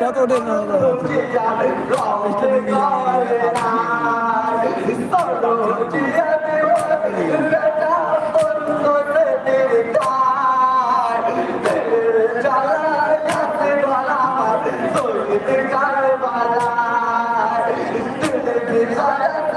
কত ওঠে